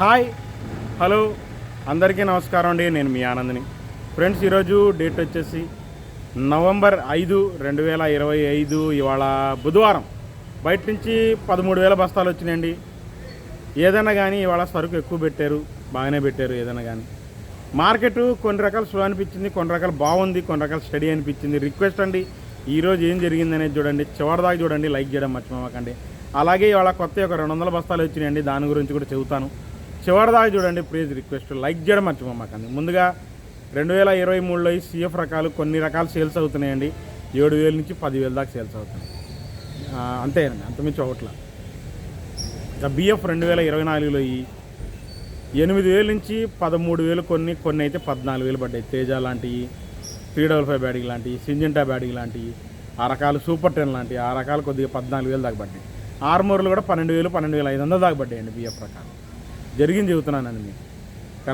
Hi hello అందరికీ నమస్కారం అండి. నేను మీ ఆనందిని. ఫ్రెండ్స్ ఈరోజు డేట్ వచ్చేసి నవంబర్ ఐదు రెండు వేల ఇరవై ఐదు ఇవాళ బుధవారం. బయట నుంచి పదమూడు వేల బస్తాలు వచ్చినాయండి. ఏదైనా కానీ ఇవాళ సరుకు ఎక్కువ పెట్టారు బాగానే పెట్టారు ఏదైనా కానీ మార్కెట్ కొన్ని రకాలు స్లో అనిపించింది కొన్ని రకాలు బాగుంది కొన్ని రకాలు స్టడీ అనిపించింది. రిక్వెస్ట్ అండి ఈరోజు ఏం జరిగిందనేది చూడండి. చివరిదాకా చూడండి లైక్ చేయడం మర్చిపోమాకండి. అలాగే ఇవాళ కొత్త ఒక రెండు వందల బస్తాలు వచ్చినాయండి దాని గురించి కూడా చెబుతాను. చివరిదాకా చూడండి ప్లీజ్ రిక్వెస్ట్ లైక్ చేయడం మర్చిపోమాకండి. ముందుగా రెండు వేల ఇరవై మూడులో ఈ సిఎఫ్ రకాలు కొన్ని రకాలు సేల్స్ అవుతున్నాయండి. ఏడు వేల నుంచి పదివేల దాకా సేల్స్ అవుతున్నాయి. అంతేనండి అంతమించి ఒకట్ల. ఇంకా బిఎఫ్ రెండు వేల ఇరవై నాలుగులో ఈ ఎనిమిది వేల నుంచి పదమూడు వేలు కొన్ని కొన్ని అయితే పద్నాలుగు వేలు పడ్డాయి. తేజ లాంటివి త్రీ డబల్ ఫైవ్ బ్యాటింగ్ లాంటివి సింజెంటా బ్యాటింగ్ లాంటివి ఆ రకాలు సూపర్ టెన్ లాంటివి ఆ రకాలు కొద్దిగా పద్నాలుగు వేలు దాకా పడ్డాయి. ఆర్మూర్లు కూడా పన్నెండు వేలు పన్నెండు వేల ఐదు వందలు దాకా పడ్డాయండి బిఎఫ్ రకాలు. జరిగింది చెబుతున్నానండి మీకు.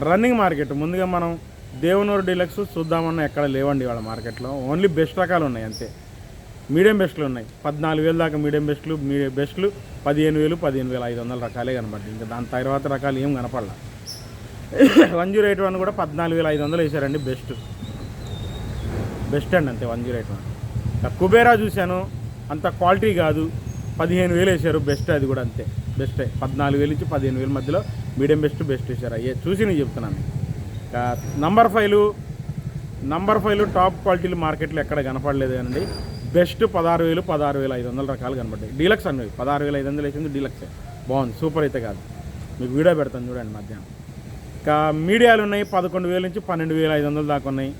రన్నింగ్ మార్కెట్ ముందుగా మనం దేవునూరు డీలక్స్ చూద్దామన్న ఎక్కడ లేవండి వాళ్ళ మార్కెట్లో ఓన్లీ బెస్ట్ రకాలు ఉన్నాయి అంతే. మీడియం బెస్ట్లు ఉన్నాయి. పద్నాలుగు వేలు దాకా మీడియం బెస్ట్లు మీడియం బెస్ట్లు పదిహేను వేలు పదిహేను వేల ఐదు వందల రకాలే కనపడింది ఇంకా దాని తర్వాత రకాలు ఏం కనపడలా. వన్ జీరో ఎయిట్ వన్ కూడా పద్నాలుగు వేల ఐదు వందలు వేశారండి బెస్ట్ బెస్ట్ అండి అంతే one zero eight one. Kubera చూశాను అంత క్వాలిటీ కాదు. పదిహేను వేలు వేశారు బెస్ట్ అది కూడా అంతే. బెస్టే పద్నాలుగు వేలు ఇచ్చి పదిహేను వేల మధ్యలో మీడియం బెస్ట్ బెస్ట్ ఇచ్చారు. అయ్యే చూసి నేను చెప్తున్నాను. ఇంకా నంబర్ ఫైవ్లు నంబర్ ఫైవ్లు టాప్ క్వాలిటీలు మార్కెట్లో ఎక్కడ కనపడలేదు అండి బెస్ట్ పదహారు వేలు పదహారు వేల ఐదు వందల రకాలు కనపడ్డాయి. డీలక్స్ అండి పదహారు వేల ఐదు వందలు వేసింది డీలక్సే. బాగుంది. సూపర్ అయితే కాదు. మీకు వీడియో పెడతాను చూడండి మధ్యాహ్నం. ఇంకా మీడియాలు ఉన్నాయి. పదకొండు వేల నుంచి పన్నెండు వేల ఐదు వందలు దాకా ఉన్నాయి.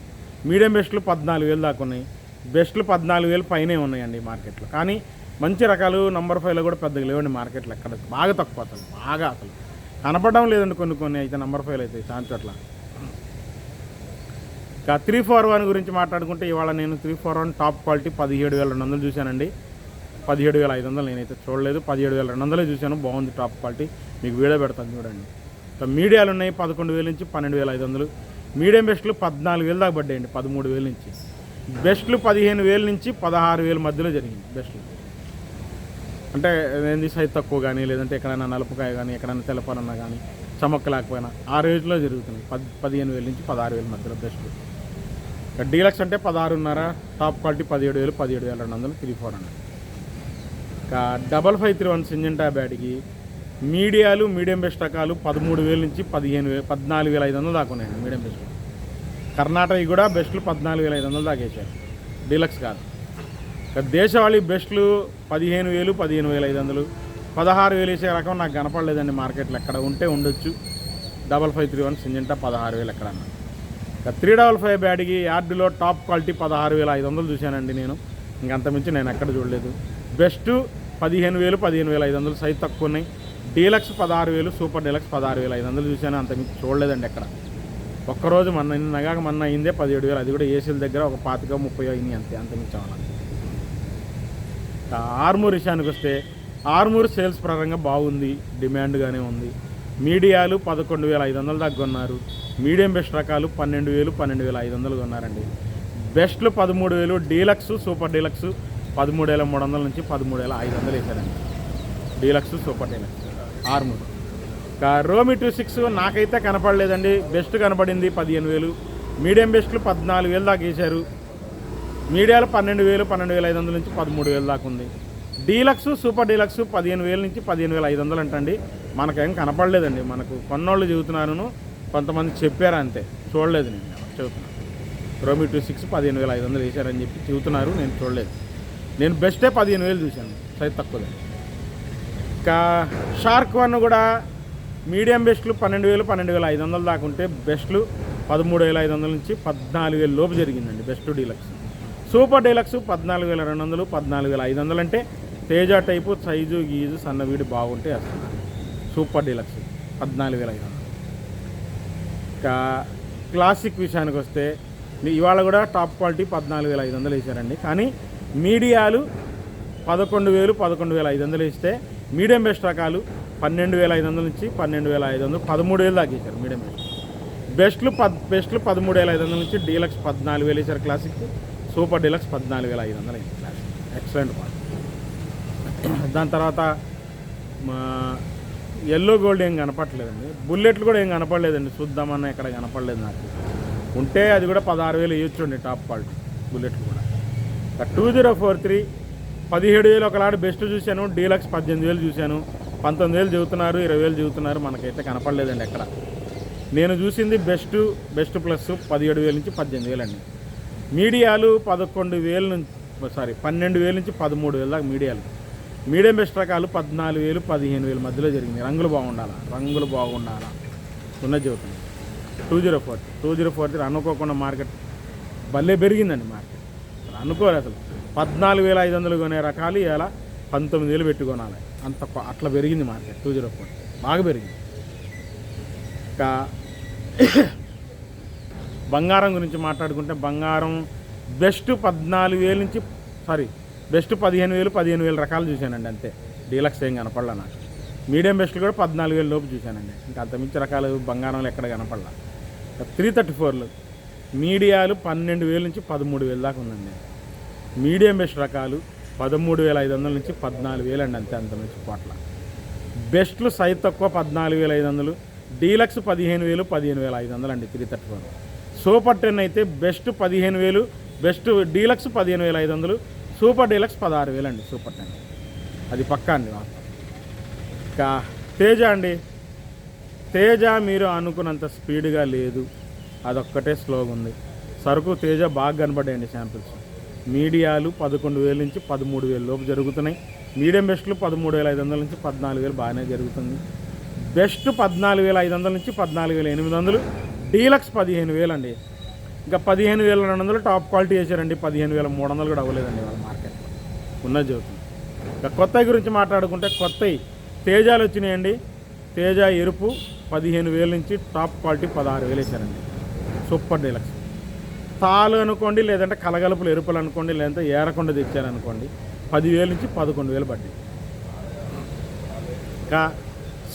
మీడియం బెస్ట్లు పద్నాలుగు వేలు దాకా ఉన్నాయి. బెస్ట్లు పద్నాలుగు వేలు పైనే ఉన్నాయండి మార్కెట్లో. కానీ మంచి రకాలు నంబర్ ఫైవ్లో కూడా పెద్దగా లేవండి మార్కెట్లో. ఎక్కడ బాగా తక్కువ అసలు. బాగా అసలు. కనపడడం లేదండి కొన్ని కొన్ని అయితే నంబర్ ఫైవ్ అయితే చాలా చోట్ల ఇంకా త్రీ ఫోర్ వన్ గురించి మాట్లాడుకుంటే ఇవాళ నేను three four one top quality పదిహేడు వేల రెండు వందలు చూశానండి. పదిహేడు వేల ఐదు వందలు నేనైతే చూడలేదు. పదిహేడు వేల రెండు వందలే చూశాను. బాగుంది టాప్ క్వాలిటీ మీకు వీడియో పెడతాను చూడండి. ఇంకా మీడియాలు ఉన్నాయి పదకొండు వేల నుంచి పన్నెండు వేల ఐదు వందలు. మీడియం బెస్ట్లు పద్నాలుగు వేలు దాకా పడ్డాయండి పదమూడు వేల నుంచి. బెస్ట్లు పదిహేను వేల నుంచి పదహారు వేల మధ్యలో జరిగింది బెస్ట్లు అంటే ఏంది సైజ్ తక్కువ కానీ లేదంటే ఎక్కడైనా నలుపుకాయ కానీ ఎక్కడైనా తెలపనన్నా కానీ చమక్క లేకపోయినా ఆ రేంజ్లో జరుగుతుంది పది పదిహేను వేల నుంచి పదహారు వేల మధ్యలో బెస్ట్. డీలక్స్ అంటే పదహారున్నర టాప్ క్వాలిటీ పదిహేడు వేలు పదిహేడు వేల రెండు వందలు త్రీ ఫోర్ హండ్రెడ్. ఇంకా double five three one Syngenta బ్యాట్కి మీడియాలు మీడియం బెస్ట్ రకాలు పదమూడు వేల నుంచి పదిహేను వేలు పద్నాలుగు వేల ఐదు వందలు దాకా ఉన్నాయండి మీడియం బెస్ట్. కర్ణాటక కూడా బెస్ట్లు పద్నాలుగు వేల ఐదు వందలు దాకా వేసారు డీలక్స్ కాదు. దేశవాళీ బెస్ట్లు పదిహేను వేలు పదిహేను వేల ఐదు వందలు. పదహారు వేలు వేసే రకం నాకు కనపడలేదండి మార్కెట్లో. ఎక్కడ ఉంటే ఉండొచ్చు. Double five three one Syngenta పదహారు వేలు ఎక్కడన్నా ఇక త్రీ డబల్ ఫైవ్ బ్యాడ్కి యార్డులో టాప్ క్వాలిటీ పదహారు వేల ఐదు వందలు చూశానండి నేను. ఇంకంత మించి నేను ఎక్కడ చూడలేదు. బెస్ట్ పదిహేను వేలు పదిహేను వేల ఐదు వందలు సైజ్ తక్కువ ఉన్నాయి. డీలక్స్ పదహారు వేలు సూపర్ డీలక్స్ పదహారు వేల ఐదు వందలు చూశాను. అంత మించి చూడలేదండి ఎక్కడ. ఒక్కరోజు మొన్న నగాక మొన్న అయిందే పదిహేడు వేలు. అది కూడా ఏసీల దగ్గర ఒక పాతిక ముప్పై అయింది అంతే. అంత మించి ఆర్మూర్ విషయానికి వస్తే ఆర్మూర్ సేల్స్ పరంగా బాగుంది డిమాండ్గానే ఉంది. మీడియాలు పదకొండు వేల ఐదు వందలు దాకా కొన్నారు. మీడియం బెస్ట్ రకాలు పన్నెండు వేలు పన్నెండు వేల ఐదు వందలు కొన్నారండి. బెస్ట్లు పదమూడు వేలు డీలక్స్ సూపర్ డీలక్స్ పదమూడు వేల మూడు వందల నుంచి పదమూడు వేల ఐదు వందలు వేశారండి డీలక్స్ సూపర్ డీలక్స్ ఆర్మూర్. ఇంకా రోమి టూ సిక్స్ నాకైతే కనపడలేదండి. బెస్ట్ కనపడింది పదిహేను వేలు. మీడియం బెస్ట్లు పద్నాలుగు వేలు దాకా వేశారు. మీడియాలో పన్నెండు వేలు పన్నెండు వేల ఐదు వందల నుంచి పదమూడు వేలు దాకా ఉంది. డీలక్స్ సూపర్ డీలక్స్ పదిహేను వేల నుంచి పదిహేను వేల ఐదు వందలు అంటండి. మనకేం కనపడలేదండి. మనకు కొన్నోళ్ళు చెబుతున్నాను కొంతమంది చెప్పారు అంతే. చూడలేదు నేను చెబుతున్నాను. రోమి టూ సిక్స్ పదిహేను వేల ఐదు వందలు వేశారని చెప్పి చెబుతున్నారు నేను చూడలేదు. నేను బెస్టే పదిహేను వేలు చూశాను సైజ్ తక్కువదే ఇంకా షార్క్ వన్ కూడా మీడియం బెస్ట్లు పన్నెండు వేలు పన్నెండు వేల ఐదు వందలు దాకా ఉంటే బెస్ట్లు పదమూడు వేల ఐదు వందల నుంచి పద్నాలుగు వేల లోపు జరిగిందండి బెస్ట్ డీలక్స్. సూపర్ డీలక్స్ పద్నాలుగు వేల రెండు వందలు పద్నాలుగు వేల ఐదు వందలు అంటే తేజ టైపు సైజు గీజు సన్నవీడి బాగుంటే వస్తుంది సూపర్ డీలక్స్ పద్నాలుగు వేల ఐదు వందలు. ఇంకా క్లాసిక్ విషయానికి వస్తే ఇవాళ కూడా టాప్ క్వాలిటీ పద్నాలుగు వేల ఐదు వందలు వేసారండి కానీ మీడియాలు పదకొండు వేలు పదకొండు వేల ఐదు వందలు ఇస్తే మీడియం బెస్ట్ రకాలు పన్నెండు వేల ఐదు వందల నుంచి పన్నెండు వేల ఐదు వందలు పదమూడు వేలు దాకా ఇచ్చారు మీడియం బెస్ట్. బెస్ట్లు పద్ బెస్ట్లు పదమూడు వేల ఐదు వందల నుంచి డీలక్స్ పద్నాలుగు వేలు ఇచ్చారు క్లాసిక్. సూపర్ డీలక్స్ పద్నాలుగు వేల ఐదు వందలు అయింది. క్లాస్ ఎక్సలెంట్ క్వాలిటీ దాని తర్వాత మా ఎల్లో గోల్డ్ ఏం కనపడలేదండి. బుల్లెట్లు కూడా ఏం కనపడలేదండి. చూద్దామన్నా ఎక్కడ కనపడలేదు నాకు. ఉంటే అది కూడా పదహారు వేలు ఇవ్వచ్చండి టాప్ క్వాలిటీ బుల్లెట్లు కూడా. టూ జీరో ఫోర్ త్రీ పదిహేడు వేలు ఒకలాడు బెస్ట్ చూశాను. డీలక్స్ పద్దెనిమిది వేలు చూశాను. పంతొమ్మిది వేలు చెబుతున్నారు ఇరవై వేలు చెబుతున్నారు. మనకైతే కనపడలేదండి ఎక్కడ. నేను చూసింది బెస్ట్ బెస్ట్ ప్లస్ పదిహేడు వేల నుంచి పద్దెనిమిది వేలు అండి మీడియాలు పదకొండు వేల నుంచి సారీ పన్నెండు వేల నుంచి పదమూడు వేల దాకా మీడియాలు. మీడియం బెస్ట్ రకాలు పద్నాలుగు వేలు పదిహేను వేల మధ్యలో జరిగింది రంగులు బాగుండాలా? రంగులు బాగుండాలా? ఉన్న చెబుతుంది two zero four two zero four three అనుకోకుండా మార్కెట్ భలే పెరిగిందండి మార్కెట్. అనుకోరు అసలు. పద్నాలుగు వేల ఐదు వందలు కొనే రకాలు ఇలా పంతొమ్మిది వేలు పెట్టుకోనాలి అంత అట్లా పెరిగింది మార్కెట్. Two zero four. బాగా పెరిగింది. ఇంకా బంగారం గురించి మాట్లాడుకుంటే బంగారం బెస్ట్ పద్నాలుగు వేలు నుంచి సారీ బెస్ట్ పదిహేను వేలు పదిహేను వేలు రకాలు చూశానండి అంతే. డీలక్స్ ఏం కనపడలా నాకు. మీడియం బెస్ట్ కూడా పద్నాలుగు వేలు లోపు చూశానండి. ఇంకా అంతమించి రకాలు బంగారంలో ఎక్కడ కనపడలా. త్రీ థర్టీ ఫోర్లు. మీడియాలు పన్నెండు వేలు నుంచి పదమూడు వేలు దాకా ఉందండి. మీడియం బెస్ట్ రకాలు పదమూడు వేల ఐదు వందల నుంచి పద్నాలుగు వేలు అండి అంతే అంత నుంచి పోట్ల బెస్ట్లు సైజ్ తక్కువ పద్నాలుగు వేల ఐదు వందలు. డీలక్స్ పదిహేను వేలు పదిహేను వేల ఐదు వందలు అండి three thirty four. Super ten అయితే బెస్ట్ పదిహేను వేలు బెస్ట్ డీలక్స్ పదిహేను వేల ఐదు వందలు సూపర్ డీలక్స్ పదహారు వేలు అండి సూపర్ టెన్. అది పక్కా అండి ఇంకా తేజ అండి. తేజ మీరు అనుకున్నంత స్పీడ్గా లేదు. అదొక్కటే స్లోగా ఉంది. సరుకు తేజ బాగా కనబడ్డాయండి శాంపిల్స్. మీడియాలు పదకొండు వేల నుంచి పదమూడు వేల లోపు జరుగుతున్నాయి. మీడియం బెస్ట్లు పదమూడు వేల ఐదు వందల నుంచి పద్నాలుగు వేలు బాగానే జరుగుతుంది. బెస్ట్ పద్నాలుగు వేల ఐదు వందల నుంచి పద్నాలుగు వేల ఎనిమిది వందలు డీలక్స్ పదిహేను వేలు అండి ఇంకా పదిహేను వేల రెండు వందలు టాప్ క్వాలిటీ వేసారండి పదిహేను వేల మూడు వందలు కూడా అవ్వలేదండి వాళ్ళ మార్కెట్లో ఉన్నది చదువుతుంది ఇంకా కొత్త గురించి మాట్లాడుకుంటే కొత్తవి తేజాలు వచ్చినాయండి. తేజ ఎరుపు పదిహేను వేల నుంచి టాప్ క్వాలిటీ పదహారు వేలు వేసారండి సూపర్ డీలక్స్. తాలు అనుకోండి లేదంటే కలగలుపులు ఎరుపులు అనుకోండి లేదంటే ఏరకొండ తెచ్చారనుకోండి పదివేలు నుంచి పదకొండు వేలు పడ్డాయి. ఇంకా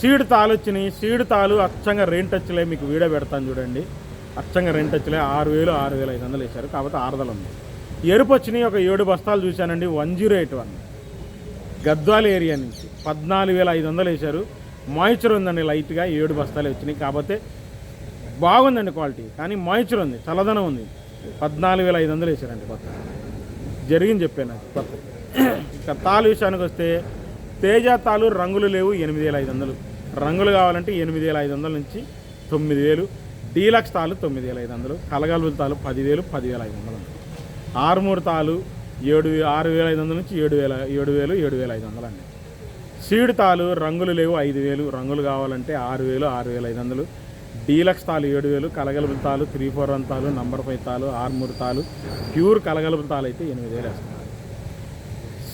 సీడ్ తాలు వచ్చినాయి. సీడ్ తాలు అచ్చంగా రెంట్ టచ్లే మీకు వీడియో పెడతాను చూడండి. అచ్చంగా రెంట్ టచ్లే ఆరు వేలు ఆరు వేల ఐదు వందలు వేశారు. కాకపోతే ఆరుదల ఉంది. ఎరుపు వచ్చినాయి. ఒక ఏడు బస్తాలు చూశానండి. One zero eight one. Gadwal area నుంచి పద్నాలుగు వేల ఐదు వందలు వేశారు. మాయిచర్ ఉందండి లైట్గా. ఏడు బస్తాలు వచ్చినాయి. కాకపోతే బాగుందండి క్వాలిటీ. కానీ మాయిచర్ ఉంది. చల్లదనం ఉంది. పద్నాలుగు వేల ఐదు వందలు వేశారండి కొత్త. జరిగింది చెప్పాను నాకు కొత్త. ఇంకా తాలు విషయానికి వస్తే తేజ తాలు రంగులు లేవు. ఎనిమిది వేల ఐదు వందలు. రంగులు కావాలంటే ఎనిమిది వేల ఐదు వందల నుంచి తొమ్మిది వేలు. డీలక్స్ తాలు తొమ్మిది వేల ఐదు వందలు. కలగలుపుల తాలు పదివేలు పదివేల ఐదు వందలు ఆరుమూరు తాలు ఏడు ఆరు వేల ఐదు వందల నుంచి ఏడు వేల ఏడు వేలు ఏడు వేల ఐదు వందలు అండి. సీడ్ తాలు రంగులు లేవు ఐదు వేలు. రంగులు కావాలంటే ఆరు వేలు ఆరు వేల ఐదు వందలు. డీలక్స్ తాలు ఏడు వేలు. కలగలుపుల తాలు త్రీ ఫోర్ వన్ తాలు నంబర్ ఫైవ్ తాలు ఆరుమూరు తాలు ప్యూర్ కలగలుపుల తాలు అయితే ఎనిమిది వేలు వేస్తున్నారు.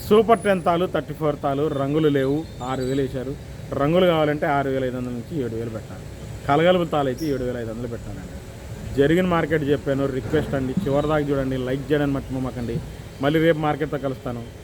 సూపర్ టెన్ తాలు థర్టీ ఫోర్ తాలు రంగులు లేవు ఆరు వేలు వేశారు. రంగులు కావాలంటే ఆరు వేల ఐదు వందల నుంచి ఏడు వేలు పెట్టాలి. కలగలుపు తాలైతే ఏడు వేల ఐదు వందలు పెట్టాలండి. జరిగిన మార్కెట్ చెప్పాను రిక్వెస్ట్ అండి. చివరి దాకా చూడండి లైక్ చేయడానికి మర్చిపోమాకండి మళ్ళీ రేపు మార్కెట్తో కలుస్తాను.